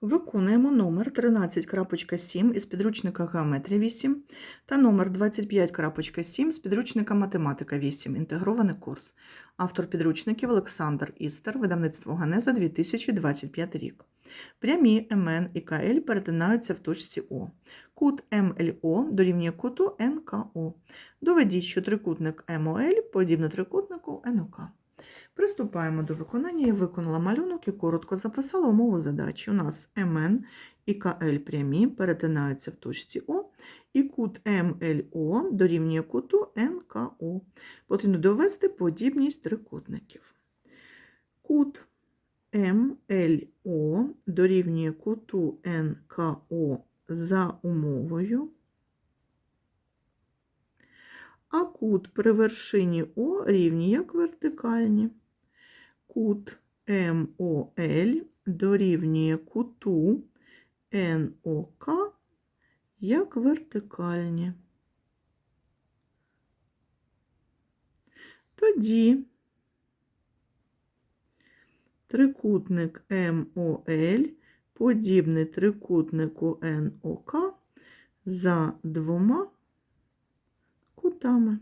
Виконуємо номер 13.7 із підручника Геометрія 8 та номер 25.7 з підручника Математика 8. Інтегрований курс. Автор підручників Олександр Істер, видавництво Ганеза 2025 рік. Прямі МН і КЛ перетинаються в точці О. Кут МЛО дорівнює куту НКО. Доведіть, що трикутник МОЛ подібний трикутнику НОК. Приступаємо до виконання. Я виконала малюнок і коротко записала умову задачі. У нас МН і КЛ прямі перетинаються в точці О, і кут МЛО дорівнює куту НКО. Потрібно довести подібність трикутників. Кут МЛО дорівнює куту НКО за умовою, а кут при вершині О рівні як вертикальні. Кут МОЛ дорівнює куту НОК як вертикальні. Тоді трикутник МОЛ подібний трикутнику НОК за двома кутами,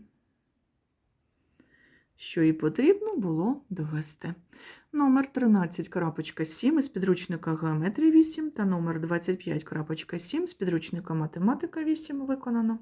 що і потрібно було довести. Номер 13.7 із підручника Геометрії 8 та номер 25.7 з підручника Математика 8 виконано.